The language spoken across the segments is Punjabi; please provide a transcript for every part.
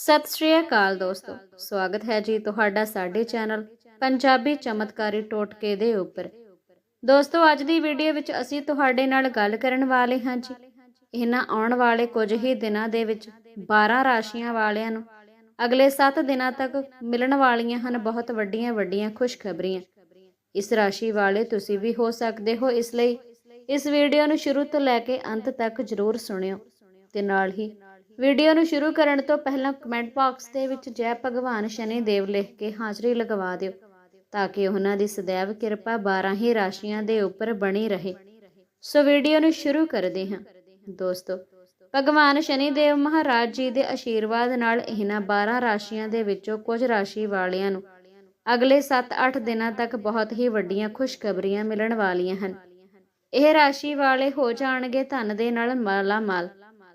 ਸਤਿ ਸ਼੍ਰੀ ਅਕਾਲ ਦੋਸਤੋ। ਸਵਾਗਤ ਹੈ ਜੀ ਤੁਹਾਡਾ ਸਾਡੇ ਚੈਨਲ ਪੰਜਾਬੀ ਚਮਤਕਾਰੀ ਟੋਟਕੇ ਦੇ ਉੱਪਰ। ਦੋਸਤੋ, ਅੱਜ ਦੀ ਵੀਡੀਓ ਵਿੱਚ ਅਸੀਂ ਤੁਹਾਡੇ ਨਾਲ ਗੱਲ ਕਰਨ ਵਾਲੇ ਹਾਂ ਜੀ। ਇਹਨਾਂ ਆਉਣ ਵਾਲੇ ਕੁਝ ਹੀ ਦਿਨਾਂ ਦੇ ਵਿੱਚ 12 ਰਾਸ਼ੀਆਂ ਵਾਲਿਆਂ ਨੂੰ ਅਗਲੇ 7 ਦਿਨਾਂ ਤੱਕ ਮਿਲਣ ਵਾਲੀਆਂ ਹਨ ਬਹੁਤ ਵੱਡੀਆਂ ਵੱਡੀਆਂ ਖੁਸ਼ਖਬਰੀਆਂ। ਇਸ ਰਾਸ਼ੀ ਵਾਲੇ ਤੁਸੀਂ ਵੀ ਹੋ ਸਕਦੇ ਹੋ। ਇਸ ਲਈ ਇਸ ਵੀਡੀਓ ਨੂੰ ਸ਼ੁਰੂ ਤੋਂ ਲੈ ਕੇ ਅੰਤ ਤੱਕ ਜ਼ਰੂਰ ਸੁਣਿਓ ਤੇ ਨਾਲ ਹੀ ਵੀਡੀਓ ਨੂੰ ਸ਼ੁਰੂ ਕਰਨ ਤੋਂ ਪਹਿਲਾਂ ਕਮੈਂਟ ਬਾਕਸ ਦੇ ਵਿੱਚ ਜੈ ਭਗਵਾਨ ਸ਼ਨੀ ਦੇਵ ਲਿਖ ਕੇ ਹਾਜ਼ਰੀ ਲਗਵਾ ਦਿਓ ਤਾਂ ਕਿ ਉਹਨਾਂ ਦੀ ਸदैव ਕਿਰਪਾ 12 ਹੀ ਰਾਸ਼ੀਆਂ ਦੇ ਉੱਪਰ ਬਣੀ ਰਹੇ। ਸੋ ਵੀਡੀਓ ਨੂੰ ਸ਼ੁਰੂ ਕਰਦੇ ਹਾਂ। ਦੋਸਤੋ, ਭਗਵਾਨ ਸ਼ਨੀ ਦੇਵ ਮਹਾਰਾਜ ਜੀ ਦੇ ਆਸ਼ੀਰਵਾਦ ਨਾਲ ਇਹਨਾਂ 12 ਰਾਸ਼ੀਆਂ ਦੇ ਵਿੱਚੋਂ ਕੁਝ ਰਾਸ਼ੀ ਵਾਲਿਆਂ ਨੂੰ ਅਗਲੇ 7-8 ਦਿਨਾਂ ਤੱਕ ਬਹੁਤ ਹੀ ਵੱਡੀਆਂ ਖੁਸ਼ਖਬਰੀਆਂ ਮਿਲਣ ਵਾਲੀਆਂ ਹਨ। ਇਹ ਰਾਸ਼ੀ ਵਾਲੇ ਹੋ ਜਾਣਗੇ ਧਨ ਦੇ ਨਾਲ ਮਾਲਾ ਮਾਲ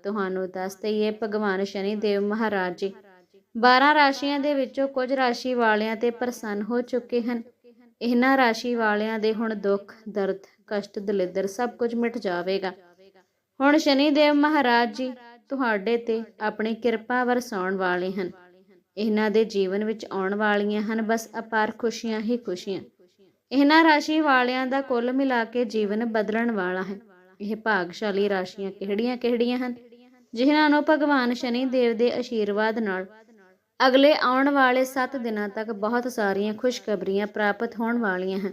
ਤੁਹਾਨੂੰ ਦੱਸ ਦਈਏ, ਭਗਵਾਨ ਸ਼ਨੀ ਦੇਵ ਮਹਾਰਾਜ ਜੀ। 12 ਰਾਸ਼ੀਆਂ ਦੇ ਵਿੱਚੋਂ ਕੁਝ ਰਾਸ਼ੀ ਵਾਲਿਆਂ ਤੇ ਪ੍ਰਸੰਨ ਹੋ ਚੁੱਕੇ ਹਨ। ਇਹਨਾਂ ਰਾਸ਼ੀ ਵਾਲਿਆਂ ਦੇ ਹੁਣ ਦੁੱਖ, ਦਰਦ, ਕਸ਼ਟ, ਦਲਿੱਦਰ ਸਭ ਕੁਝ ਮਿਟ ਜਾਵੇਗਾ। ਹੁਣ ਸ਼ਨੀ ਦੇਵ ਮਹਾਰਾਜ ਜੀ ਤੁਹਾਡੇ ਤੇ ਆਪਣੀ ਕਿਰਪਾ ਵਰਸਾਉਣ ਵਾਲੇ ਹਨ। ਇਹਨਾਂ ਦੇ ਜੀਵਨ ਵਿੱਚ ਆਉਣ ਵਾਲੀਆਂ ਹਨ, ਬਸ ਅਪਾਰ ਖੁਸ਼ੀਆਂ ਹੀ ਖੁਸ਼ੀਆਂ। ਇਹਨਾਂ ਰਾਸ਼ੀ ਵਾਲਿਆਂ ਦਾ ਕੁੱਲ ਮਿਲਾ ਕੇ ਜੀਵਨ ਬਦਲਣ ਵਾਲਾ ਹੈ। ਇਹ ਭਾਗਸ਼ਾਲੀ ਰਾਸ਼ੀਆਂ ਕਿਹੜੀਆਂ-ਕਿਹੜੀਆਂ ਹਨ? ਜਿਨ੍ਹਾਂ ਨੂੰ ਭਗਵਾਨ ਸ਼ਨੀ ਦੇਵ ਦੇ ਆਸ਼ੀਰਵਾਦ ਨਾਲ ਅਗਲੇ ਆਉਣ ਵਾਲੇ 7 ਦਿਨਾਂ ਤੱਕ ਬਹੁਤ ਸਾਰੀਆਂ ਖੁਸ਼ਖਬਰੀਆਂ ਪ੍ਰਾਪਤ ਹੋਣ ਵਾਲੀਆਂ ਹਨ।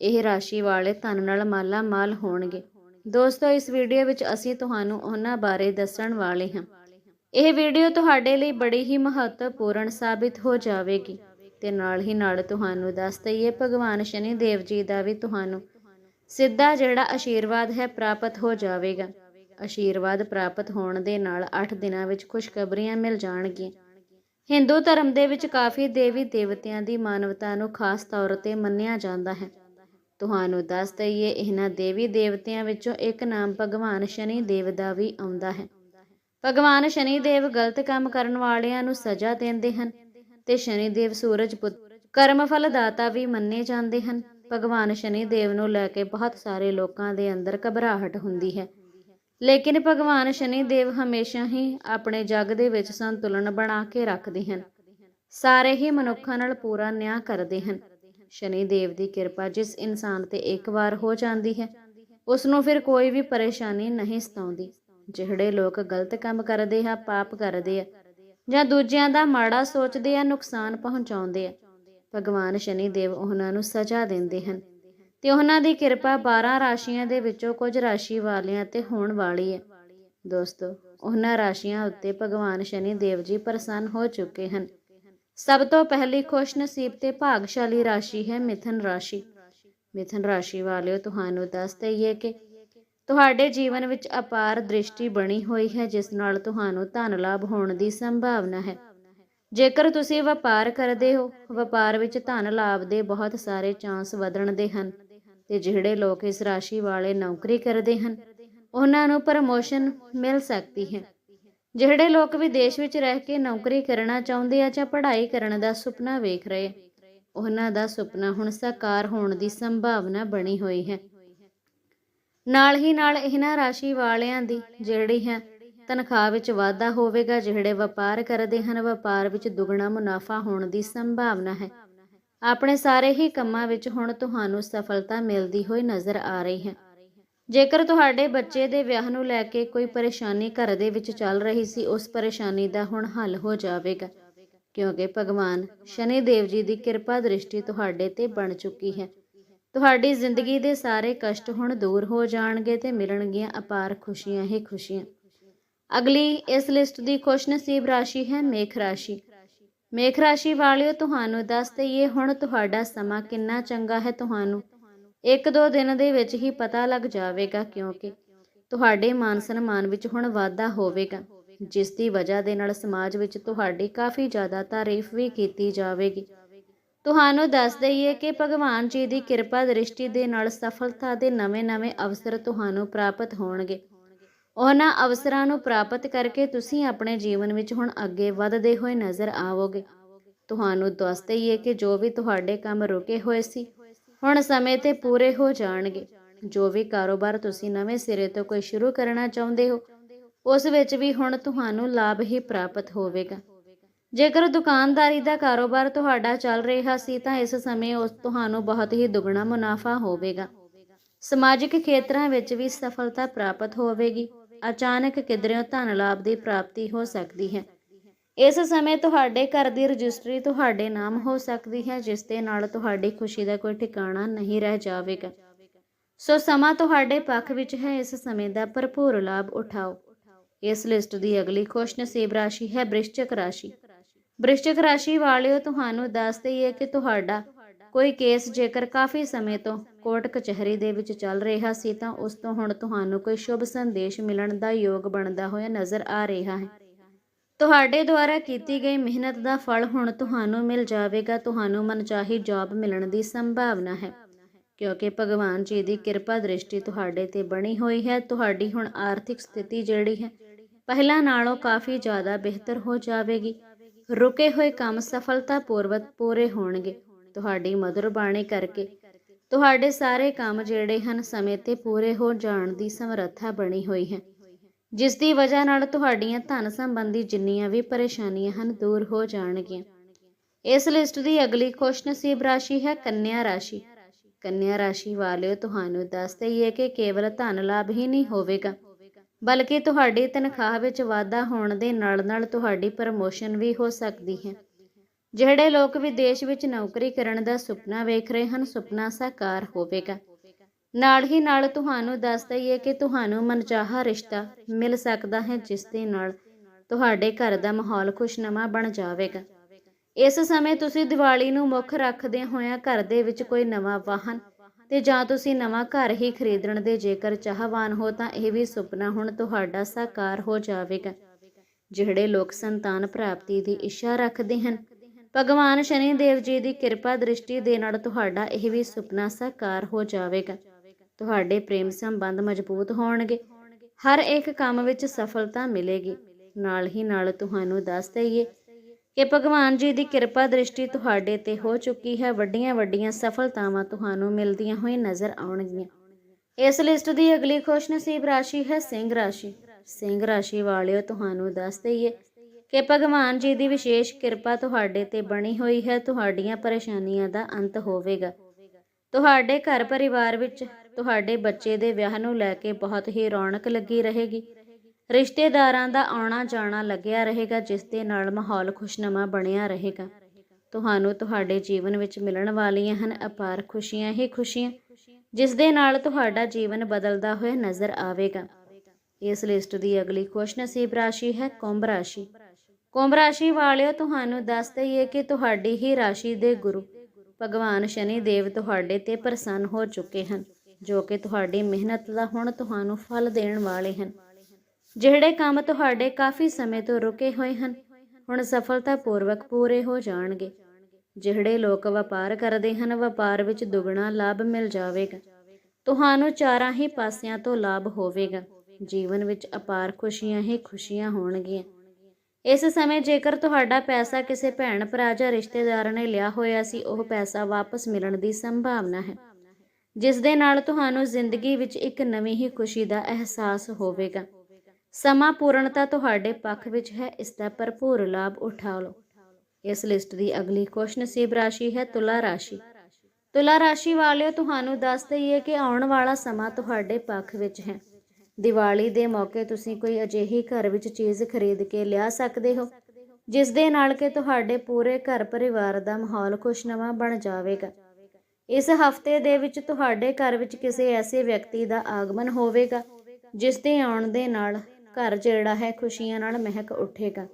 ਇਹ ਰਾਸ਼ੀ ਵਾਲੇ ਧਨ ਨਾਲ ਮਾਲਾ ਮਾਲ ਹੋਣਗੇ। ਦੋਸਤੋ, ਇਸ ਵੀਡੀਓ ਵਿੱਚ ਅਸੀਂ ਤੁਹਾਨੂੰ ਉਹਨਾਂ ਬਾਰੇ ਦੱਸਣ ਵਾਲੇ ਹਾਂ। ਇਹ ਵੀਡੀਓ ਤੁਹਾਡੇ ਲਈ ਬੜੀ ਹੀ ਮਹੱਤਵਪੂਰਨ ਸਾਬਿਤ ਹੋ ਜਾਵੇਗੀ। ਤੇ ਨਾਲ ਹੀ ਨਾਲ ਤੁਹਾਨੂੰ ਦੱਸ ਦਈਏ, ਭਗਵਾਨ ਸ਼ਨੀ ਦੇਵ ਜੀ ਦਾ ਵੀ ਤੁਹਾਨੂੰ ਸਿੱਧਾ ਜਿਹੜਾ ਆਸ਼ੀਰਵਾਦ ਹੈ ਪ੍ਰਾਪਤ ਹੋ ਜਾਵੇਗਾ। ਆਸ਼ੀਰਵਾਦ ਪ੍ਰਾਪਤ ਹੋਣ ਦੇ ਨਾਲ 8 ਦਿਨਾਂ ਵਿੱਚ ਖੁਸ਼ਖਬਰੀਆਂ ਮਿਲ ਜਾਣਗੀਆਂ। ਹਿੰਦੂ ਧਰਮ ਦੇ ਵਿੱਚ ਕਾਫੀ ਦੇਵੀ ਦੇਵਤਿਆਂ ਦੀ ਮਾਨਵਤਾ ਨੂੰ ਖਾਸ ਤੌਰ ਤੇ ਮੰਨਿਆ ਜਾਂਦਾ ਹੈ। ਤੁਹਾਨੂੰ ਦੱਸ ਦਈਏ, ਇਹਨਾਂ ਦੇਵੀ ਦੇਵਤਿਆਂ ਵਿੱਚੋਂ ਇੱਕ ਨਾਮ ਭਗਵਾਨ ਸ਼ਨੀ ਦੇਵ ਦਾ ਵੀ ਆਉਂਦਾ ਹੈ। ਭਗਵਾਨ ਸ਼ਨੀ ਦੇਵ ਗਲਤ ਕੰਮ ਕਰਨ ਵਾਲਿਆਂ ਨੂੰ ਸਜ਼ਾ ਦਿੰਦੇ ਹਨ ਤੇ ਸ਼ਨੀ ਦੇਵ ਸੂਰਜ ਪੁੱਤ, ਕਰਮ ਫਲ ਦਾਤਾ ਵੀ ਮੰਨੇ ਜਾਂਦੇ ਹਨ। ਭਗਵਾਨ ਸ਼ਨੀ ਦੇਵ ਨੂੰ ਲੈ ਕੇ ਬਹੁਤ ਸਾਰੇ ਲੋਕਾਂ ਦੇ ਅੰਦਰ ਘਬਰਾਹਟ ਹੁੰਦੀ ਹੈ। ਲੇਕਿਨ ਭਗਵਾਨ ਸ਼ਨੀ ਦੇਵ ਹਮੇਸ਼ਾ ਹੀ ਆਪਣੇ ਜੱਗ ਦੇ ਵਿੱਚ ਸੰਤੁਲਨ ਬਣਾ ਕੇ ਰੱਖਦੇ ਹਨ। ਸਾਰੇ ਹੀ ਮਨੁੱਖਾਂ ਨਾਲ ਪੂਰਾ ਨਿਆਂ ਕਰਦੇ ਹਨ। ਸ਼ਨੀ ਦੇਵ ਦੀ ਕਿਰਪਾ ਜਿਸ ਇਨਸਾਨ ਤੇ ਇੱਕ ਵਾਰ ਹੋ ਜਾਂਦੀ ਹੈ ਉਸ ਨੂੰ ਫਿਰ ਕੋਈ ਵੀ ਪਰੇਸ਼ਾਨੀ ਨਹੀਂ ਸਤਾਉਂਦੀ। ਜਿਹੜੇ ਲੋਕ ਗਲਤ ਕੰਮ ਕਰਦੇ ਆ, ਪਾਪ ਕਰਦੇ ਆ, ਜਾਂ ਦੂਜਿਆਂ ਦਾ ਮਾੜਾ ਸੋਚਦੇ ਆ, ਨੁਕਸਾਨ ਪਹੁੰਚਾਉਂਦੇ ਆ, ਭਗਵਾਨ ਸ਼ਨੀ ਦੇਵ ਉਹਨਾਂ ਨੂੰ ਸਜ਼ਾ ਦਿੰਦੇ ਹਨ। ਤੇ ਉਹਨਾਂ ਦੀ ਕਿਰਪਾ 12 ਰਾਸ਼ੀਆਂ ਦੇ ਵਿੱਚੋਂ ਕੁਝ ਰਾਸ਼ੀ ਵਾਲਿਆਂ ਤੇ ਹੋਣ ਵਾਲੀ ਹੈ। ਦੋਸਤੋ, ਉਹਨਾਂ ਰਾਸ਼ੀਆਂ ਉੱਤੇ ਭਗਵਾਨ ਸ਼ਨੀ ਦੇਵ ਜੀ ਪ੍ਰਸੰਨ ਹੋ ਚੁੱਕੇ ਹਨ। ਸਭ ਤੋਂ ਪਹਿਲੀ ਖੁਸ਼ ਨਸੀਬ ਤੇ ਭਾਗਸ਼ਾਲੀ ਰਾਸ਼ੀ ਹੈ ਮਿਥਨ ਰਾਸ਼ੀ। ਮਿਥਨ ਰਾਸ਼ੀ ਵਾਲਿਓ, ਤੁਹਾਨੂੰ ਦੱਸ ਦਈਏ ਕਿ ਤੁਹਾਡੇ ਜੀਵਨ ਵਿੱਚ ਅਪਾਰ ਦ੍ਰਿਸ਼ਟੀ ਬਣੀ ਹੋਈ ਹੈ, ਜਿਸ ਨਾਲ ਤੁਹਾਨੂੰ ਧਨ ਲਾਭ ਹੋਣ ਦੀ ਸੰਭਾਵਨਾ ਹੈ। ਜੇਕਰ ਤੁਸੀਂ ਵਪਾਰ ਕਰਦੇ ਹੋ, ਵਪਾਰ ਵਿੱਚ ਧਨ ਲਾਭ ਦੇ ਬਹੁਤ ਸਾਰੇ ਚਾਂਸ ਵਧਣ ਦੇ ਹਨ। ਤੇ ਜਿਹੜੇ ਲੋਕ ਇਸ ਰਾਸ਼ੀ ਵਾਲੇ ਨੌਕਰੀ ਕਰਦੇ ਹਨ, ਉਹਨਾਂ ਨੂੰ ਪ੍ਰਮੋਸ਼ਨ ਮਿਲ ਸਕਦੀ ਹੈ। ਜਿਹੜੇ ਲੋਕ ਵਿਦੇਸ਼ ਵਿੱਚ ਰਹਿ ਕੇ ਨੌਕਰੀ ਕਰਨਾ ਚਾਹੁੰਦੇ ਆ ਜਾਂ ਪੜ੍ਹਾਈ ਕਰਨ ਦਾ ਸੁਪਨਾ ਵੇਖ ਰਹੇ, ਉਹਨਾਂ ਦਾ ਸੁਪਨਾ ਹੁਣ ਸਾਕਾਰ ਹੋਣ ਦੀ ਸੰਭਾਵਨਾ ਬਣੀ ਹੋਈ ਹੈ। ਨਾਲ ਹੀ ਨਾਲ ਇਹਨਾਂ ਰਾਸ਼ੀ ਵਾਲਿਆਂ ਦੀ ਜਿਹੜੀ ਹੈ ਤਨਖਾਹ ਵਿੱਚ ਵਾਧਾ ਹੋਵੇਗਾ, ਜਿਹੜੇ ਵਪਾਰ ਕਰਦੇ ਹਨ, ਵਪਾਰ ਵਿੱਚ ਦੁੱਗਣਾ ਮੁਨਾਫਾ ਹੋਣ ਦੀ ਸੰਭਾਵਨਾ ਹੈ। ਆਪਣੇ ਸਾਰੇ ਹੀ ਕੰਮਾਂ ਵਿੱਚ ਹੁਣ ਤੁਹਾਨੂੰ ਸਫਲਤਾ ਮਿਲਦੀ ਹੋਈ ਨਜ਼ਰ ਆ ਰਹੀ ਹੈ। ਜੇਕਰ ਤੁਹਾਡੇ ਬੱਚੇ ਦੇ ਵਿਆਹ ਨੂੰ ਲੈ ਕੇ ਕੋਈ ਪਰੇਸ਼ਾਨੀ ਘਰ ਦੇ ਵਿੱਚ ਚੱਲ ਰਹੀ ਸੀ, ਉਸ ਪਰੇਸ਼ਾਨੀ ਦਾ ਹੁਣ ਹੱਲ ਹੋ ਜਾਵੇਗਾ, ਕਿਉਂਕਿ ਭਗਵਾਨ ਸ਼ਨੀ ਦੇਵ ਜੀ ਦੀ ਕਿਰਪਾ ਦ੍ਰਿਸ਼ਟੀ ਤੁਹਾਡੇ ਤੇ ਬਣ ਚੁੱਕੀ ਹੈ। ਤੁਹਾਡੀ ਜ਼ਿੰਦਗੀ ਦੇ ਸਾਰੇ ਕਸ਼ਟ ਹੁਣ ਦੂਰ ਹੋ ਜਾਣਗੇ ਤੇ ਮਿਲਣਗੀਆਂ ਅਪਾਰ ਖੁਸ਼ੀਆਂ ਹੀ ਖੁਸ਼ੀਆਂ। ਅਗਲੀ ਇਸ ਲਿਸਟ ਦੀ ਖੁਸ਼ਨਸੀਬ ਰਾਸ਼ੀ ਹੈ ਮੇਖ ਰਾਸ਼ੀ। ਮੇਖ ਰਾਸ਼ੀ ਵਾਲਿਓ, ਤੁਹਾਨੂੰ ਦੱਸ ਦਈਏ, ਹੁਣ ਤੁਹਾਡਾ ਸਮਾਂ ਕਿੰਨਾ ਚੰਗਾ ਹੈ ਤੁਹਾਨੂੰ? ਇੱਕ ਦੋ ਦਿਨ ਦੇ ਵਿੱਚ ਹੀ ਪਤਾ ਲੱਗ ਜਾਵੇਗਾ ਕਿਉਂਕਿ ਤੁਹਾਡੇ ਮਾਨ ਸਨਮਾਨ ਵਿੱਚ ਹੁਣ ਵਾਧਾ ਹੋਵੇਗਾ, ਜਿਸ ਦੀ ਵਜ੍ਹਾ ਦੇ ਨਾਲ ਸਮਾਜ ਵਿੱਚ ਤੁਹਾਡੀ ਕਾਫੀ ਜ਼ਿਆਦਾ ਤਾਰੀਫ ਵੀ ਕੀਤੀ ਜਾਵੇਗੀ। ਤੁਹਾਨੂੰ ਦੱਸ ਦਈਏ ਕਿ ਭਗਵਾਨ ਜੀ ਦੀ ਕਿਰਪਾ ਦ੍ਰਿਸ਼ਟੀ ਦੇ ਨਾਲ ਸਫਲਤਾ ਦੇ ਨਵੇਂ-ਨਵੇਂ ਅਵਸਰ ਤੁਹਾਨੂੰ ਪ੍ਰਾਪਤ ਹੋਣਗੇ। ਉਹਨਾਂ ਅਵਸਰਾਂ ਨੂੰ ਪ੍ਰਾਪਤ ਕਰਕੇ ਤੁਸੀਂ ਆਪਣੇ ਜੀਵਨ ਵਿੱਚ ਹੁਣ ਅੱਗੇ ਵਧਦੇ ਹੋਏ ਨਜ਼ਰ ਆਵੋਗੇ। ਤੁਹਾਨੂੰ ਦੱਸ ਦਈਏ ਕਿ ਜੋ ਵੀ ਤੁਹਾਡੇ ਕੰਮ ਰੁਕੇ ਹੋਏ ਸੀ, ਹੁਣ ਸਮੇਂ ਤੇ ਪੂਰੇ ਹੋ ਜਾਣਗੇ। ਜੋ ਵੀ ਕਾਰੋਬਾਰ ਤੁਸੀਂ ਨਵੇਂ ਸਿਰੇ ਤੋਂ ਕੋਈ ਸ਼ੁਰੂ ਕਰਨਾ ਚਾਹੁੰਦੇ ਹੋ, ਉਸ ਵਿੱਚ ਵੀ ਹੁਣ ਤੁਹਾਨੂੰ ਲਾਭ ਹੀ ਪ੍ਰਾਪਤ ਹੋਵੇਗਾ। ਜੇਕਰ ਦੁਕਾਨਦਾਰੀ ਦਾ ਕਾਰੋਬਾਰ ਤੁਹਾਡਾ ਚੱਲ ਰਿਹਾ ਸੀ, ਤਾਂ ਇਸ ਸਮੇਂ ਉਸ ਤੁਹਾਨੂੰ ਬਹੁਤ ਹੀ ਦੁੱਗਣਾ ਮੁਨਾਫਾ ਹੋਵੇਗਾ। ਸਮਾਜਿਕ ਖੇਤਰਾਂ ਵਿੱਚ ਵੀ ਸਫਲਤਾ ਪ੍ਰਾਪਤ ਹੋਵੇਗੀ। ਅਚਾਨਕ ਕਿਧਰਿਓਂ ਧਨ ਲਾਭ ਦੀ ਪ੍ਰਾਪਤੀ ਹੋ ਸਕਦੀ ਹੈ। ਇਸ ਸਮੇਂ ਤੁਹਾਡੇ ਘਰ ਦੀ ਰਜਿਸਟਰੀ ਤੁਹਾਡੇ ਨਾਮ ਹੋ ਸਕਦੀ ਹੈ, ਜਿਸ ਦੇ ਨਾਲ ਤੁਹਾਡੀ ਖੁਸ਼ੀ ਦਾ ਕੋਈ ਠਿਕਾਣਾ ਨਹੀਂ ਰਹਿ ਜਾਵੇਗਾ। ਸੋ ਸਮਾਂ ਤੁਹਾਡੇ ਪੱਖ ਵਿੱਚ ਹੈ, ਇਸ ਸਮੇਂ ਦਾ ਭਰਪੂਰ ਲਾਭ ਉਠਾਓ। ਇਸ ਲਿਸਟ ਦੀ ਅਗਲੀ ਖੁਸ਼ਨਸੀਬ ਰਾਸ਼ੀ ਹੈ, ਬ੍ਰਿਸ਼ਚਕ ਰਾਸ਼ੀ। ਬ੍ਰਿਸ਼ਚਿਕ ਰਾਸ਼ੀ ਵਾਲਿਓ, ਤੁਹਾਨੂੰ ਦੱਸ ਦਈਏ ਕਿ ਤੁਹਾਡਾ ਕੋਈ ਕੇਸ ਜੇਕਰ ਕਾਫੀ ਸਮੇਂ ਤੋਂ ਕੋਰਟ ਕਚਹਿਰੀ ਦੇ ਵਿੱਚ ਚੱਲ ਰਿਹਾ ਸੀ ਤਾਂ ਉਸ ਤੋਂ ਹੁਣ ਤੁਹਾਨੂੰ ਕੋਈ ਸ਼ੁਭ ਸੰਦੇਸ਼ ਮਿਲਣ ਦਾ ਯੋਗ ਬਣਦਾ ਹੋਇਆ ਨਜ਼ਰ ਆ ਰਿਹਾ ਹੈ। ਤੁਹਾਡੇ ਦੁਆਰਾ ਕੀਤੀ ਗਈ ਮਿਹਨਤ ਦਾ ਫਲ ਹੁਣ ਤੁਹਾਨੂੰ ਮਿਲ ਜਾਵੇਗਾ, ਤੁਹਾਨੂੰ ਮਨਚਾਹੀ ਜੌਬ ਮਿਲਣ ਦੀ ਸੰਭਾਵਨਾ ਹੈ। ਕਿਉਂਕਿ ਭਗਵਾਨ ਜੀ ਦੀ ਕਿਰਪਾ ਦ੍ਰਿਸ਼ਟੀ ਤੁਹਾਡੇ ਤੇ ਬਣੀ ਹੋਈ ਹੈ, ਤੁਹਾਡੀ ਹੁਣ ਆਰਥਿਕ ਸਥਿਤੀ ਜਿਹੜੀ ਹੈ, ਪਹਿਲਾਂ ਨਾਲੋਂ ਕਾਫੀ ਜ਼ਿਆਦਾ ਬਿਹਤਰ ਹੋ ਜਾਵੇਗੀ। ਰੁਕੇ ਹੋਏ ਕੰਮ ਸਫਲਤਾਪੂਰਵਕ ਪੂਰੇ ਹੋਣਗੇ। ਤੁਹਾਡੀ ਮధుਰ ਬਾਣੀ ਕਰਕੇ, ਤੁਹਾਡੇ ਸਾਰੇ ਕੰਮ ਜਿਹੜੇ ਹਨ ਸਮੇਂ ਤੇ ਪੂਰੇ ਹੋ ਜਾਣ ਦੀ ਸਮਰੱਥਾ ਬਣੀ ਹੋਈ ਹੈ। ਜਿਸ ਦੀ ਵਜ੍ਹਾ ਨਾਲ ਤੁਹਾਡੀਆਂ ਧਨ ਸੰਬੰਧੀ ਜਿੰਨੀਆਂ ਵੀ ਪਰੇਸ਼ਾਨੀਆਂ ਹਨ ਦੂਰ ਹੋ ਜਾਣਗੀਆਂ। ਇਸ ਲਿਸਟ ਦੀ ਅਗਲੀ ਖੁਸ਼ਨਸੀਬ ਰਾਸ਼ੀ ਹੈ ਕੰਨਿਆ ਰਾਸ਼ੀ। ਕੰਨਿਆ ਰਾਸ਼ੀ ਵਾਲਿਓ, ਤੁਹਾਨੂੰ ਦੱਸ ਦਈਏ ਕਿ ਕੇਵਲ ਧਨ ਲਾਭ ਹੀ ਨਹੀਂ ਹੋਵੇਗਾ, ਬਲਕਿ ਤੁਹਾਡੀ ਤਨਖਾਹ ਵਿੱਚ ਵਾਧਾ ਹੋਣ ਦੇ ਨਾਲ-ਨਾਲ ਤੁਹਾਡੀ ਪ੍ਰਮੋਸ਼ਨ ਵੀ ਹੋ ਸਕਦੀ ਹੈ। ਜਿਹੜੇ ਲੋਕ ਵਿਦੇਸ਼ ਵਿੱਚ ਨੌਕਰੀ ਕਰਨ ਦਾ ਸੁਪਨਾ ਵੇਖ ਰਹੇ ਹਨ, ਸੁਪਨਾ ਸਾਕਾਰ ਹੋਵੇਗਾ। ਨਾਲ ਹੀ ਨਾਲ ਤੁਹਾਨੂੰ ਦੱਸ ਦਈਏ ਕਿ ਤੁਹਾਨੂੰ ਮਨਚਾਹਾ ਰਿਸ਼ਤਾ ਮਿਲ ਸਕਦਾ ਹੈ, ਜਿਸ ਦੇ ਨਾਲ ਤੁਹਾਡੇ ਘਰ ਦਾ ਮਾਹੌਲ ਖੁਸ਼ਨਮਾ ਬਣ ਜਾਵੇਗਾ। ਇਸ ਸਮੇਂ ਤੁਸੀਂ ਦੀਵਾਲੀ ਨੂੰ ਮੁੱਖ ਰੱਖਦੇ ਹੋਇਆਂ ਘਰ ਦੇ ਵਿੱਚ ਕੋਈ ਨਵਾਂ ਵਾਹਨ ਤੇ ਜਾਂ ਤੁਸੀਂ ਨਵਾਂ ਘਰ ਹੀ ਖਰੀਦਣ ਦੇ ਜੇਕਰ ਚਾਹਵਾਨ ਹੋ, ਤਾਂ ਇਹ ਵੀ ਸੁਪਨਾ ਹੁਣ ਤੁਹਾਡਾ ਸਾਕਾਰ ਹੋ ਜਾਵੇਗਾ। ਜਿਹੜੇ ਲੋਕ ਸੰਤਾਨ ਪ੍ਰਾਪਤੀ ਦੀ ਇੱਛਾ ਰੱਖਦੇ ਹਨ ਭਗਵਾਨ ਸ਼ਨੀ ਦੇਵ ਜੀ ਦੀ ਕਿਰਪਾ ਦ੍ਰਿਸ਼ਟੀ ਦੇ ਨਾਲ ਤੁਹਾਡਾ ਇਹ ਵੀ ਸੁਪਨਾ ਸਾਕਾਰ ਹੋ ਜਾਵੇਗਾ। ਤੁਹਾਡੇ ਪ੍ਰੇਮ ਸੰਬੰਧ ਮਜ਼ਬੂਤ ਹੋਣਗੇ। ਹਰ ਇੱਕ ਕੰਮ ਵਿੱਚ ਸਫਲਤਾ ਮਿਲੇਗੀ। ਨਾਲ ਹੀ ਨਾਲ ਤੁਹਾਨੂੰ ਦੱਸ ਦਈਏ ਕਿ ਭਗਵਾਨ ਜੀ ਦੀ ਕਿਰਪਾ ਦ੍ਰਿਸ਼ਟੀ ਤੁਹਾਡੇ ਤੇ ਹੋ ਚੁੱਕੀ ਹੈ। ਵੱਡੀਆਂ ਵੱਡੀਆਂ ਸਫਲਤਾਵਾਂ ਤੁਹਾਨੂੰ ਮਿਲਦੀਆਂ ਹੋਈ ਨਜ਼ਰ ਆਉਣਗੀਆਂ। ਇਸ ਲਿਸਟ ਦੀ ਅਗਲੀ ਖੁਸ਼ਨਸੀਬ ਰਾਸ਼ੀ ਹੈ ਸਿੰਘ ਰਾਸ਼ੀ। ਸਿੰਘ ਰਾਸ਼ੀ ਵਾਲਿਓ, ਤੁਹਾਨੂੰ ਦੱਸ ਦਈਏ ਕਿ ਭਗਵਾਨ ਜੀ ਦੀ ਵਿਸ਼ੇਸ਼ ਕਿਰਪਾ ਤੁਹਾਡੇ ਤੇ ਬਣੀ ਹੋਈ ਹੈ, ਤੁਹਾਡੀਆਂ ਪਰੇਸ਼ਾਨੀਆਂ ਦਾ ਅੰਤ ਹੋਵੇਗਾ। ਤੁਹਾਡੇ ਘਰ ਪਰਿਵਾਰ ਵਿੱਚ ਤੁਹਾਡੇ ਬੱਚੇ ਦੇ ਵਿਆਹ ਨੂੰ ਲੈ ਕੇ ਬਹੁਤ ਹੀ ਰੌਣਕ ਲੱਗੀ ਰਹੇਗੀ। ਰਿਸ਼ਤੇਦਾਰਾਂ ਦਾ ਆਉਣਾ ਜਾਣਾ ਲੱਗਿਆ ਰਹੇਗਾ, ਜਿਸ ਦੇ ਨਾਲ ਮਾਹੌਲ ਖੁਸ਼ਨਮਾ ਬਣਿਆ ਰਹੇਗਾ। ਤੁਹਾਨੂੰ ਤੁਹਾਡੇ ਜੀਵਨ ਵਿੱਚ ਮਿਲਣ ਵਾਲੀਆਂ ਹਨ ਅਪਾਰ ਖੁਸ਼ੀਆਂ ਹੀ ਖੁਸ਼ੀਆਂ, ਜਿਸ ਦੇ ਨਾਲ ਤੁਹਾਡਾ ਜੀਵਨ ਬਦਲਦਾ ਹੋਇਆ ਨਜ਼ਰ ਆਵੇਗਾ। ਇਸ ਲਿਸਟ ਦੀ ਅਗਲੀ ਖੁਸ਼ਨਸੀਬ ਰਾਸ਼ੀ ਹੈ ਕੁੰਭ ਰਾਸ਼ੀ। ਕੁੰਭ ਰਾਸ਼ੀ ਵਾਲਿਓ, ਤੁਹਾਨੂੰ ਦੱਸ ਦਈਏ ਕਿ ਤੁਹਾਡੀ ਹੀ ਰਾਸ਼ੀ ਦੇ ਗੁਰੂ ਭਗਵਾਨ ਸ਼ਨੀ ਦੇਵ ਤੁਹਾਡੇ ਤੇ ਪ੍ਰਸੰਨ ਹੋ ਚੁੱਕੇ ਹਨ, ਜੋ ਕਿ ਤੁਹਾਡੀ ਮਿਹਨਤ ਦਾ ਹੁਣ ਤੁਹਾਨੂੰ ਫਲ ਦੇਣ ਵਾਲੇ ਹਨ। ਜਿਹੜੇ ਕੰਮ ਤੁਹਾਡੇ ਕਾਫੀ ਸਮੇਂ ਤੋਂ ਰੁਕੇ ਹੋਏ ਹਨ, ਹੁਣ ਸਫਲਤਾਪੂਰਵਕ ਪੂਰੇ ਹੋ ਜਾਣਗੇ। ਜਿਹੜੇ ਲੋਕ ਵਪਾਰ ਕਰਦੇ ਹਨ, ਵਪਾਰ ਵਿੱਚ ਦੁੱਗਣਾ ਲਾਭ ਮਿਲ ਜਾਵੇਗਾ। ਤੁਹਾਨੂੰ ਚਾਰਾਂ ਹੀ ਪਾਸਿਆਂ ਤੋਂ ਲਾਭ ਹੋਵੇਗਾ। ਜੀਵਨ ਵਿੱਚ ਅਪਾਰ ਖੁਸ਼ੀਆਂ ਹੀ ਖੁਸ਼ੀਆਂ ਹੋਣਗੀਆਂ। ਇਸ ਸਮੇਂ ਜੇਕਰ ਤੁਹਾਡਾ ਪੈਸਾ ਕਿਸੇ ਭੈਣ, ਭਰਾ ਜਾਂ ਰਿਸ਼ਤੇਦਾਰ ਨੇ ਲਿਆ ਹੋਇਆ ਸੀ, ਉਹ ਪੈਸਾ ਵਾਪਸ ਮਿਲਣ ਦੀ ਸੰਭਾਵਨਾ ਹੈ। ਜਿਸ ਦੇ ਨਾਲ ਤੁਹਾਨੂੰ ਜ਼ਿੰਦਗੀ ਵਿੱਚ ਇੱਕ ਨਵੀਂ ਹੀ ਖੁਸ਼ੀ ਦਾ ਅਹਿਸਾਸ ਹੋਵੇਗਾ। ਸਮਾਂ ਪੂਰਨਤਾ ਤੁਹਾਡੇ ਪੱਖ ਵਿੱਚ ਹੈ, ਇਸ ਦਾ ਭਰਪੂਰ ਲਾਭ ਉਠਾ ਲਓ। ਇਸ ਲਿਸਟ ਦੀ ਅਗਲੀ ਖੁਸ਼ ਨਸੀਬ ਰਾਸ਼ੀ ਹੈ, ਤੁਲਾ ਰਾਸ਼ੀ। ਤੁਲਾ ਰਾਸ਼ੀ ਵਾਲਿਓ, ਤੁਹਾਨੂੰ ਦੱਸ ਦਈਏ ਕਿ ਆਉਣ ਵਾਲਾ ਸਮਾਂ ਤੁਹਾਡੇ ਪੱਖ ਵਿੱਚ ਹੈ। ਦੀਵਾਲੀ ਦੇ ਮੌਕੇ ਤੁਸੀਂ ਕੋਈ ਅਜਿਹੀ ਘਰ ਵਿੱਚ ਚੀਜ਼ ਖਰੀਦ ਕੇ ਲਿਆ ਸਕਦੇ ਹੋ, ਜਿਸ ਦੇ ਨਾਲ ਕਿ ਤੁਹਾਡੇ ਪੂਰੇ ਘਰ ਪਰਿਵਾਰ ਦਾ ਮਾਹੌਲ ਖੁਸ਼ਨਵਾ ਬਣ ਜਾਵੇਗਾ। ਇਸ ਹਫ਼ਤੇ ਦੇ ਵਿੱਚ ਤੁਹਾਡੇ ਘਰ ਵਿੱਚ ਕਿਸੇ ਐਸੇ ਵਿਅਕਤੀ ਦਾ ਆਗਮਨ ਹੋਵੇਗਾ, ਜਿਸ ਦੇ ਆਉਣ ਦੇ ਨਾਲ ਘਰ ਜਿਹੜਾ ਹੈ ਖੁਸ਼ੀਆਂ ਨਾਲ ਮਹਿਕ ਉੱਠੇਗਾ।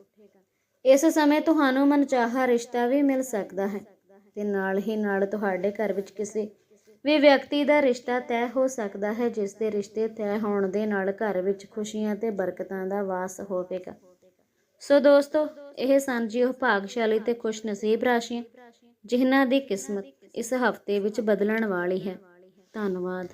ਇਸ ਸਮੇਂ ਤੁਹਾਨੂੰ ਮਨਚਾਹਾ ਰਿਸ਼ਤਾ ਵੀ ਮਿਲ ਸਕਦਾ ਹੈ ਤੇ ਨਾਲ ਹੀ ਨਾਲ ਤੁਹਾਡੇ ਘਰ ਵਿੱਚ ਕਿਸੇ ਵੀ ਵਿਅਕਤੀ ਦਾ ਰਿਸ਼ਤਾ ਤੈਅ ਹੋ ਸਕਦਾ ਹੈ ਜਿਸ ਦੇ ਰਿਸ਼ਤੇ ਤੈਅ ਹੋਣ ਦੇ ਨਾਲ ਘਰ ਵਿੱਚ ਖੁਸ਼ੀਆਂ ਤੇ ਬਰਕਤਾਂ ਦਾ ਵਾਸ ਹੋਵੇਗਾ। ਸੋ ਦੋਸਤੋ, ਇਹ ਸਨ ਜੀ ਉਹ ਭਾਗਸ਼ਾਲੀ ਤੇ ਖੁਸ਼ਨਸੀਬ ਰਾਸ਼ੀਆਂ, ਜਿਨ੍ਹਾਂ ਦੀ ਕਿਸਮਤ ਇਸ ਹਫ਼ਤੇ ਵਿੱਚ ਬਦਲਣ ਵਾਲੀ ਹੈ। ਧੰਨਵਾਦ।